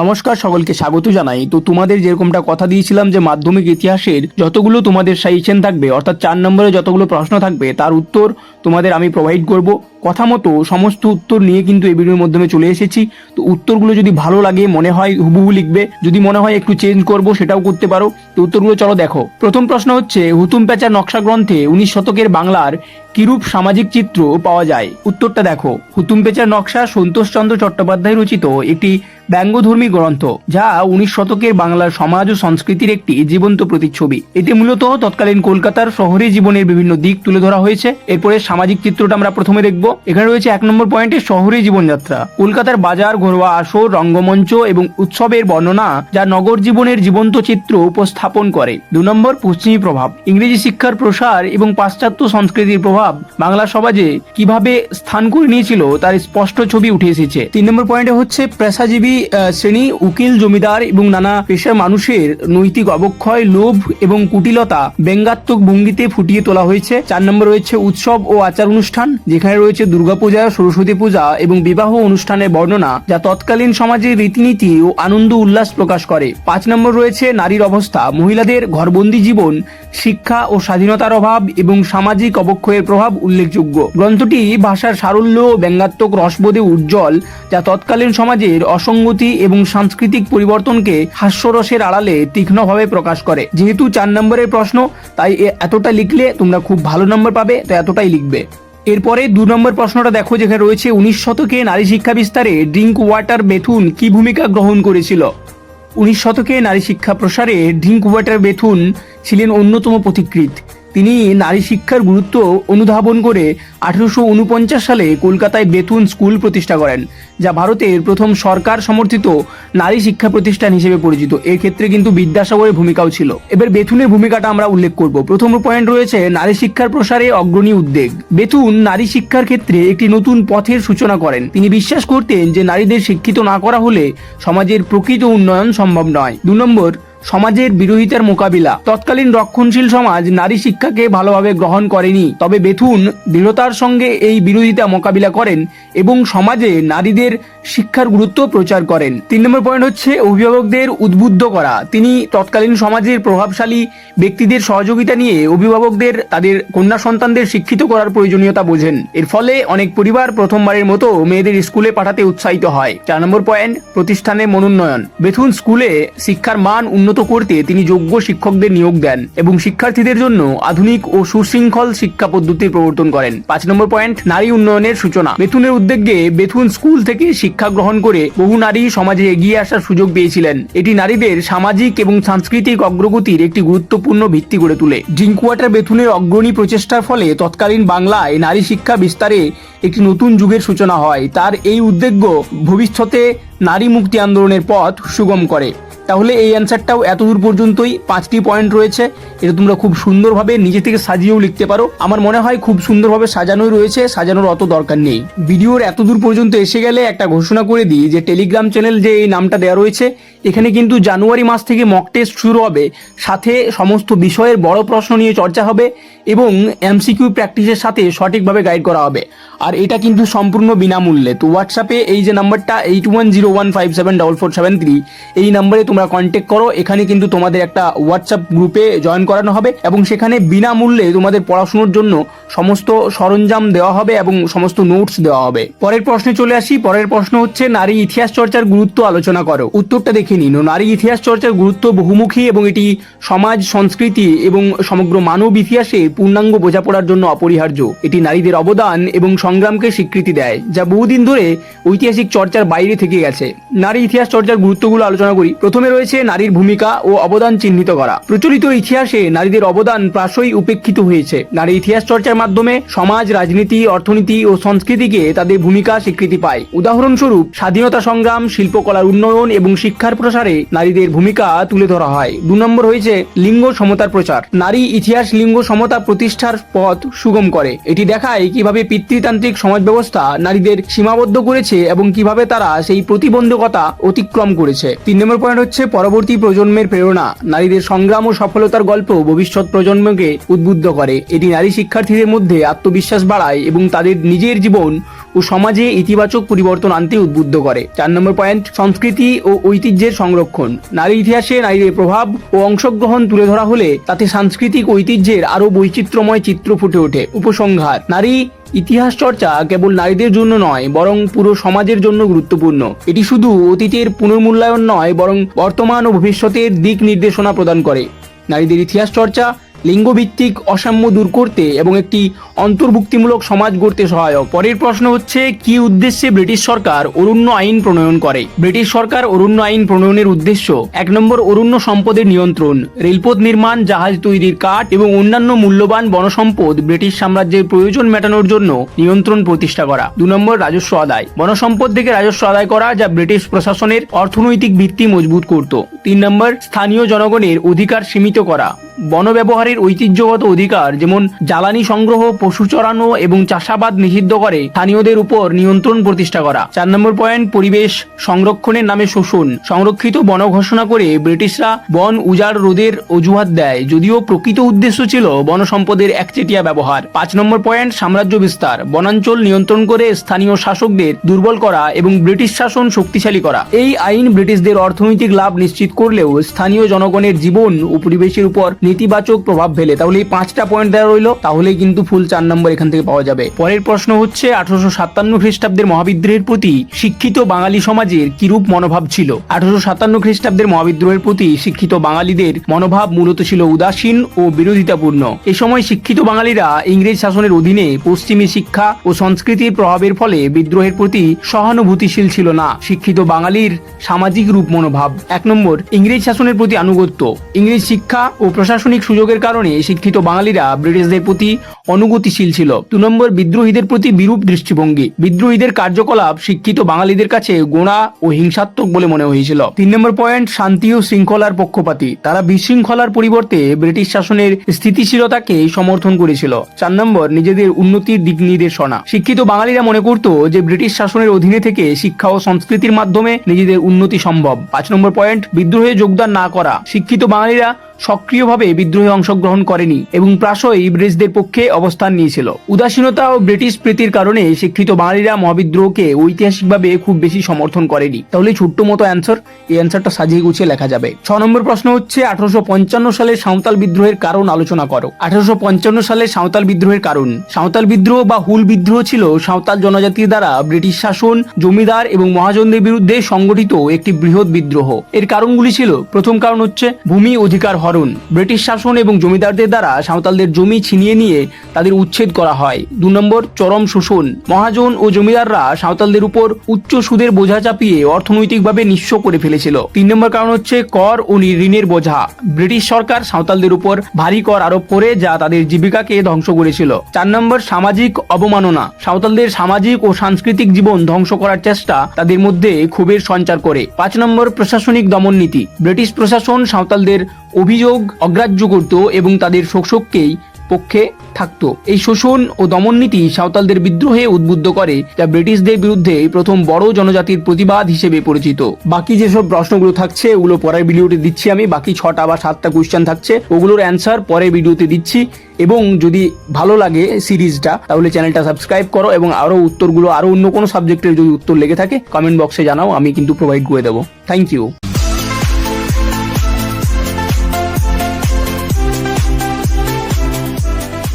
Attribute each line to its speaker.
Speaker 1: নমস্কার, সকলকে স্বাগত জানাই। তো তোমাদের যেরকমটা কথা দিয়েছিলাম যে মাধ্যমিক ইতিহাসের যতগুলো তোমাদের সাইশন থাকবে, অর্থাৎ চার নম্বরে যতগুলো প্রশ্ন থাকবে, তার উত্তর তোমাদের আমি প্রোভাইড করব। কথা মতো সমস্ত উত্তর নিয়ে কিন্তু এই ভিডিওর মাধ্যমে চলে এসেছি। তো উত্তরগুলো যদি ভালো লাগে, মনে হয় হুবহু লিখবে। যদি মনে হয় একটু চেঞ্জ করব, সেটাও করতে পারো। তো উত্তরগুলো চলো দেখো। প্রথম প্রশ্ন হচ্ছে, হুতুম প্যাচার নকশা গ্রন্থে উনিশ শতকের বাংলার কিরূপ সামাজিক চিত্র পাওয়া যায়? উত্তরটা দেখো। হুতুম পেচার নকশা সন্তোষচন্দ্র চট্টোপাধ্যায় রচিত, একটি ব্যঙ্গধর্মী গ্রন্থ, যা উনিশ শতকের বাংলার সমাজ ও সংস্কৃতির একটি জীবন্ত প্রতিচ্ছবি। এতে মূলত তৎকালীন কলকাতার শহরে জীবনের বিভিন্ন দিক তুলে ধরা হয়েছে। এরপরে সামাজিক চিত্রটা আমরা প্রথমে দেখব। এখানে রয়েছে এক নম্বর পয়েন্টে শহরে জীবনযাত্রা। কলকাতার বাজার, ঘরোয়া আসর, রঙ্গমঞ্চ এবং উৎসবের বর্ণনা, যা নগর জীবনের জীবন্ত চিত্র উপস্থাপন করে। দু নম্বর, পশ্চিমী প্রভাব। ইংরেজি শিক্ষার প্রসার এবং পাশ্চাত্য সংস্কৃতির প্রভাব বাংলা সমাজে কীভাবে স্থান করে নিয়েছিল, তার স্পষ্ট ছবি উঠে এসেছে। তিন নম্বর পয়েন্টে হচ্ছে পেশাজীবী শ্রেণি, উকিল, জমিদার এবং নানা পেশার মানুষের নৈতিক অবক্ষয়, লোভ এবং কুটিলতা ব্যঙ্গাত্মক ভঙ্গিতে ফুটিয়ে তোলা হয়েছে। চার নম্বর রয়েছে উৎসব ও আচার অনুষ্ঠান, যেখানে রয়েছে দুর্গাপূজা, সরস্বতী পূজা এবং বিবাহ অনুষ্ঠানের বর্ণনা, যা তৎকালীন সমাজের রীতিনীতি ও আনন্দ উল্লাস প্রকাশ করে। পাঁচ নম্বর রয়েছে নারীর অবস্থা, মহিলাদের ঘরবন্দি জীবন, শিক্ষা ও স্বাধীনতার অভাব এবং সামাজিক অবক্ষয়ের প্রভাব উল্লেখযোগ্য। গ্রন্থটি ভাষার সারল্য ব্যঙ্গাত্মক রসবোধে উজ্জ্বল, যা তৎকালীন সমাজের অসঙ্গতি এবং সাংস্কৃতিক পরিবর্তনকে হাস্যরসের আড়ালে তীক্ষ্ণভাবে প্রকাশ করে। যেহেতু চার নম্বরের প্রশ্ন, তাই এতটা লিখলে তোমরা খুব ভালো নম্বর পাবে, তো এতটাই লিখবে। এরপরে দু নম্বর প্রশ্নটা দেখো, যেখানে রয়েছে, উনিশ শতকে নারী শিক্ষা বিস্তারে ড্রিঙ্ক ওয়াটার বেথুন কি ভূমিকা গ্রহণ করেছিল? উনিশ শতকে নারী শিক্ষা প্রসারে ড্রিঙ্ক ওয়াটার বেথুন ছিলেন অন্যতম পথিকৃৎ। তিনি নারী শিক্ষার গুরুত্ব অনুধাবন করে আঠারোশো সালে কলকাতায় বেথুন স্কুল প্রতিষ্ঠা করেন, যা ভারতের প্রথম সরকার সমর্থিত নারী শিক্ষা প্রতিষ্ঠান হিসেবে পরিচিত। এর ক্ষেত্রে কিন্তু বিদ্যাসাগরের ভূমিকাও ছিল। এবার বেথুনের ভূমিকাটা আমরা উল্লেখ করব। প্রথম পয়েন্ট রয়েছে নারী শিক্ষার প্রসারে অগ্রণী উদ্যোগ বেথুন নারী শিক্ষার ক্ষেত্রে একটি নতুন পথের সূচনা করেন। তিনি বিশ্বাস করতেন যে নারীদের শিক্ষিত না করা হলে সমাজের প্রকৃত উন্নয়ন সম্ভব নয়। দু নম্বর সমাজের বিরোধিতার মোকাবিলা। তৎকালীন রক্ষণশীল সমাজ নারী শিক্ষাকে ভালোভাবে গ্রহণ করেনি। তবে বেথুন দৃঢ়তার সঙ্গে এই বিরোধিতা মোকাবিলা করেন এবং সমাজে নারীদের শিক্ষার গুরুত্ব প্রচার করেন। তিন নম্বর পয়েন্ট হচ্ছে অভিভাবকদের উদ্বুদ্ধ করা। তিনি তৎকালীন সমাজের প্রভাবশালী ব্যক্তিদের সহযোগিতা নিয়ে অভিভাবকদের, তাদের কন্যা সন্তানদের শিক্ষিত করার প্রয়োজনীয়তা বোঝেন। এর ফলে অনেক পরিবার প্রথমবারের মতো মেয়েদের স্কুলে পাঠাতে উৎসাহিত হয়। চার নম্বর পয়েন্ট প্রতিষ্ঠানে মনোন্নয়ন বেথুন স্কুলে শিক্ষার মান উন্নত করতে তিনি যোগ্য শিক্ষকদের নিয়োগ দেন এবং শিক্ষার্থীদের জন্য আধুনিক ও সুশৃঙ্খল শিক্ষা পদ্ধতির প্রবর্তন করেন। পাঁচ নম্বর পয়েন্ট, নারী উন্নয়নের সূচনা। বেথুনের উদ্যোগে বেথুন স্কুল থেকে শিক্ষা গ্রহণ করে বহু নারী সমাজে এগিয়ে আসার সুযোগ পেয়েছিলেন। এটি নারীদের সামাজিক এবং সাংস্কৃতিক অগ্রগতির একটি গুরুত্বপূর্ণ ভিত্তি গড়ে তোলে। ড্রিঙ্ক বেথুনের অগ্রণী প্রচেষ্টার ফলে তৎকালীন বাংলায় নারী শিক্ষা বিস্তারে একটি নতুন যুগের সূচনা হয়। তার এই উদ্যোগ ভবিষ্যতে নারী মুক্তি আন্দোলনের পথ সুগম করে। তাহলে এই অ্যান্সারটাও এতদূর পর্যন্তই পাঁচটি পয়েন্ট রয়েছে। এটা তোমরা খুব সুন্দরভাবে নিজে থেকে সাজিয়েও লিখতে পারো। আমার মনে হয় খুব সুন্দরভাবে সাজানোই রয়েছে, সাজানোর অত দরকার নেই। ভিডিওর এতদূর পর্যন্ত এসে গেলে একটা ঘোষণা করে দিই যে টেলিগ্রাম চ্যানেল যে এই নামটা দেওয়া রয়েছে, এখানে কিন্তু জানুয়ারি মাস থেকে মক টেস্ট শুরু হবে। সাথে সমস্ত বিষয়ের বড় প্রশ্ন নিয়ে চর্চা হবে এবং এমসিকিউ প্র্যাকটিসের সাথে সঠিকভাবে গাইড করা হবে। আর এটা কিন্তু সম্পূর্ণ বিনামূল্যে। তো হোয়াটসঅ্যাপে এই যে নাম্বারটা eight one zero one five seven double four seven three এই নাম্বারে তোমরা কন্ট্যাক্ট করো। এখানে কিন্তু তোমাদের একটা হোয়াটসঅ্যাপ গ্রুপে জয়েন করানো হবে এবং সেখানে বিনামূল্যে তোমাদের পড়াশোনার জন্য সমস্ত সরঞ্জাম দেওয়া হবে এবং সমস্ত নোটস দেওয়া হবে। পরের প্রশ্নে চলে আসি। পরের প্রশ্ন হচ্ছে, নারী ইতিহাস চর্চার গুরুত্ব আলোচনা করো। উত্তরটা দেখে নিন। নারী ইতিহাস চর্চার গুরুত্ব বহুমুখী এবং এটি সমাজ, সংস্কৃতি এবং সমগ্র মানব ইতিহাসে পূর্ণাঙ্গ বোঝাপড়ার জন্য অপরিহার্য। এটি নারীদের অবদান এবং সংগ্রামকে স্বীকৃতি দেয়, যা বহুদিন ধরে ঐতিহাসিক চর্চার বাইরে থেকে গেছে। নারী ইতিহাস চর্চার গুরুত্বগুলো আলোচনা করি। প্রথমে রয়েছে নারীর ভূমিকা ও অবদান চিহ্নিত করা। প্রচলিত ইতিহাসে নারীদের অবদান প্রায়শই উপেক্ষিত হয়েছে। নারী ইতিহাস চর্চার মাধ্যমে সমাজ, রাজনীতি, অর্থনীতি ও সংস্কৃতিকে তাদের ভূমিকা স্বীকৃতি পায়। উদাহরণস্বরূপ, স্বাধীনতা সংগ্রাম, শিল্পকলার উন্নয়ন এবং শিক্ষার প্রসারে নারীদের ভূমিকা তুলে ধরা হয়। দু নম্বর হয়েছে লিঙ্গ সমতার প্রচার। নারী ইতিহাস লিঙ্গ সমতা প্রতিষ্ঠার পথ সুগম করে। এটি দেখায় কীভাবে পিতৃতান্ত্রিক সমাজ ব্যবস্থা নারীদের সীমাবদ্ধ করেছে এবং কীভাবে তারা সেই প্রতিবন্ধকতা অতিক্রম করেছে। তিন নম্বর পয়েন্ট হচ্ছে পরবর্তী প্রজন্মের প্রেরণা। নারীদের সংগ্রাম ও সফলতার গল্প ভবিষ্যৎ প্রজন্মকে উদ্বুদ্ধ করে। এটি নারী শিক্ষার্থীদের মধ্যে আত্মবিশ্বাস বাড়ায় এবং তাদের নিজের জীবন ও সমাজে ইতিবাচক পরিবর্তন আনতে উদ্বুদ্ধ করে। চার নম্বর পয়েন্ট, সংস্কৃতি ও ঐতিহ্যের সংরক্ষণ। নারী ইতিহাসে নারীদের প্রভাব ও অংশগ্রহণ তুলে ধরা হলে তাতে সাংস্কৃতিক ঐতিহ্যের আরও বৈচিত্র্যময় চিত্র ফুটে ওঠে। উপসংহার, নারী ইতিহাস চর্চা কেবল নারীদের জন্য নয়, বরং পুরো সমাজের জন্য গুরুত্বপূর্ণ। এটি শুধু অতীতের পুনর্মূল্যায়ন নয়, বরং বর্তমান ও ভবিষ্যতের দিক নির্দেশনা প্রদান করে। নারীদের ইতিহাস চর্চা লিঙ্গভিত্তিক অসাম্য দূর করতে এবং একটি অন্তর্ভুক্তিমূলক সমাজ গড়তে সহায়ক। পরের প্রশ্ন হচ্ছে, কি উদ্দেশ্যে ব্রিটিশ সরকার অরণ্য আইন প্রণয়ন করে? ব্রিটিশ সরকার অরণ্য আইন প্রণয়নের উদ্দেশ্য? এক নম্বর, অরণ্য সম্পদের নিয়ন্ত্রণ। রেলপথ নির্মাণ, জাহাজ তৈরির কাঠ এবং অন্যান্য মূল্যবান বনসম্পদ ব্রিটিশ সাম্রাজ্যের প্রয়োজন মেটানোর জন্য নিয়ন্ত্রণ প্রতিষ্ঠা করা। দু নম্বর, রাজস্ব আদায়। বনসম্পদ থেকে রাজস্ব আদায় করা যা ব্রিটিশ প্রশাসনের অর্থনৈতিক ভিত্তি মজবুত করত। তিন নম্বর, স্থানীয় জনগণের অধিকার সীমিত করা। বন ব্যবহারের ঐতিহ্যগত অধিকার, যেমন জ্বালানি সংগ্রহ, পশু চড়ানো এবং চাষাবাদ নিষিদ্ধ করে, স্থানীয়দের উপর নিয়ন্ত্রণ প্রতিষ্ঠা করা। চার নম্বর পয়েন্ট, পরিবেশ সংরক্ষণের নামে শোষণ। সংরক্ষিত বন ঘোষণা করে ব্রিটিশরা বন উজাড় রোধের অজুহাত দেয়, যদিও প্রকৃত উদ্দেশ্য ছিল বন সম্পদের একচেটিয়া ব্যবহার। পাঁচ নম্বর পয়েন্ট, সাম্রাজ্য বিস্তার। বনাঞ্চল নিয়ন্ত্রণ করে স্থানীয় শাসকদের দুর্বল করা এবং ব্রিটিশ শাসন শক্তিশালী করা। এই আইন ব্রিটিশদের অর্থনৈতিক লাভ নিশ্চিত করলেও স্থানীয় জনগণের জীবন ও পরিবেশের উপর নেতিবাচক প্রভাব ফেলে। তাহলে এই পাঁচটা পয়েন্ট দেওয়া রইল তাহলে কিন্তু ফুল চার নম্বর এখান থেকে পাওয়া যাবে। পরের প্রশ্ন হচ্ছে, আঠারোশো সাতান্ন খ্রিস্টাব্দের মহাবিদ্রোহের প্রতি শিক্ষিত বাঙালি সমাজের কিরূপ মনোভাব ছিল? আঠারোশো সাতান্ন খ্রিস্টাব্দের মহাবিদ্রোহের প্রতি শিক্ষিত বাঙালিদের মনোভাব মূলত ছিল উদাসীন ও বিরোধিতাপূর্ণ। এ সময় শিক্ষিত বাঙালিরা ইংরেজ শাসনের অধীনে পশ্চিমী শিক্ষা ও সংস্কৃতির প্রভাবের ফলে বিদ্রোহের প্রতি সহানুভূতিশীল ছিল না। শিক্ষিত বাঙালির সামাজিক রূপ মনোভাব। এক নম্বর, ইংরেজ শাসনের প্রতি আনুগত্য। ইংরেজ শিক্ষা ও প্রশাসনিক সুযোগের কারণে শিক্ষিত বাঙালিরা ব্রিটিশদের প্রতি অনুগতিশীল ছিল। দু নম্বর, বিদ্রোহীদের প্রতি বিরূপ দৃষ্টিভঙ্গি। বিদ্রোহীদের কার্যকলাপ শিক্ষিত বাঙালিদের কাছে গোড়া ও হিংসাত্মক বলে মনে হয়েছিল। তিন নম্বর পয়েন্ট, শান্তি ও শৃঙ্খলার পক্ষপাতী। তারা বিশৃঙ্খলার পরিবর্তে ব্রিটিশ শাসনের স্থিতিশীলতাকে সমর্থন করেছিল। চার নম্বর, নিজেদের উন্নতির দিক নির্দেশনা। শিক্ষিত বাঙালিরা মনে করত যে ব্রিটিশ শাসনের অধীনে থেকে শিক্ষা ও সংস্কৃতির মাধ্যমে নিজেদের উন্নতি সম্ভব। পাঁচ নম্বর পয়েন্ট, বিদ্রোহে যোগদান না করা। শিক্ষিত বাঙালিরা সক্রিয়ভাবে বিদ্রোহে অংশগ্রহণ করেনি এবং প্রায়শই ব্রিটিশদের পক্ষে অবস্থান নিয়েছিল। উদাসীনতা ও ব্রিটিশ প্রীতির কারণে শিক্ষিত বাঙালিরা মহাবিদ্রোহকে ঐতিহাসিকভাবে খুব বেশি সমর্থন করেনি। তাহলে ছোট্ট মতো অ্যান্সার এই অ্যান্সারটা সাজিয়ে গুছিয়ে লেখা যাবে। ছ নম্বর প্রশ্ন হচ্ছে, আঠারোশো পঞ্চান্ন সালে সাঁওতাল বিদ্রোহের কারণ আলোচনা করো। আঠারোশো পঞ্চান্ন সালে সাঁওতাল বিদ্রোহের কারণ। সাঁওতাল বিদ্রোহ বা হুল বিদ্রোহ ছিল সাঁওতাল জনজাতির দ্বারা ব্রিটিশ শাসন, জমিদার এবং মহাজনদের বিরুদ্ধে সংগঠিত একটি বৃহৎ বিদ্রোহ। এর কারণগুলি ছিল, প্রথম কারণ হচ্ছে, ভূমি অধিকার হরণ। ব্রিটিশ শাসন এবং জমিদারদের দ্বারা সাঁওতালদের জমি ছিনিয়ে নিয়ে তাদের উচ্ছেদ করা হয়। দু নম্বর, চরম শোষণ। মহাজন ও জমিদাররা সাঁওতালদের উপর উচ্চ সুদের বোঝা চাপিয়ে অর্থনৈতিকভাবে নিঃস্ব করে ফেলেছিল। তিন নম্বর কারণ হচ্ছে কর ও ঋণের বোঝা। ব্রিটিশ সরকার সাঁওতালদের উপর ভারী কর আরোপ করে যা তাদের জীবিকাকে ধ্বংস করেছিল। চার নম্বর, সামাজিক অবমাননা। সাঁওতালদের সামাজিক ও সাংস্কৃতিক জীবন ধ্বংস করার চেষ্টা তাদের মধ্যে ক্ষোভের সঞ্চার করে। পাঁচ নম্বর, প্রশাসনিক দমন নীতি। ব্রিটিশ প্রশাসন সাঁওতালদের অভিযোগ অগ্রাহ্য করত এবং তাদের শোষককেই পক্ষে থাকতো। এই শোষণ ও দমন নীতি সাঁওতালদের বিদ্রোহে উদ্বুদ্ধ করে যা ব্রিটিশদের বিরুদ্ধে প্রথম বড় জনজাতির প্রতিবাদ হিসেবে পরিচিত। বাকি যেসব প্রশ্নগুলো থাকছে, ওগুলো পরের ভিডিওতে দিচ্ছি আমি। বাকি ছটা বা সাতটা কোয়েশ্চেন থাকছে, ওগুলোর অ্যান্সার পরের ভিডিওতে দিচ্ছি। এবং যদি ভালো লাগে সিরিজটা, তাহলে চ্যানেলটা সাবস্ক্রাইব করো এবং আরও উত্তরগুলো, আরও অন্য কোনো সাবজেক্টের যদি উত্তর লেগে থাকে কমেন্ট বক্সে জানাও, আমি কিন্তু প্রোভাইড করে দেবো। Thank you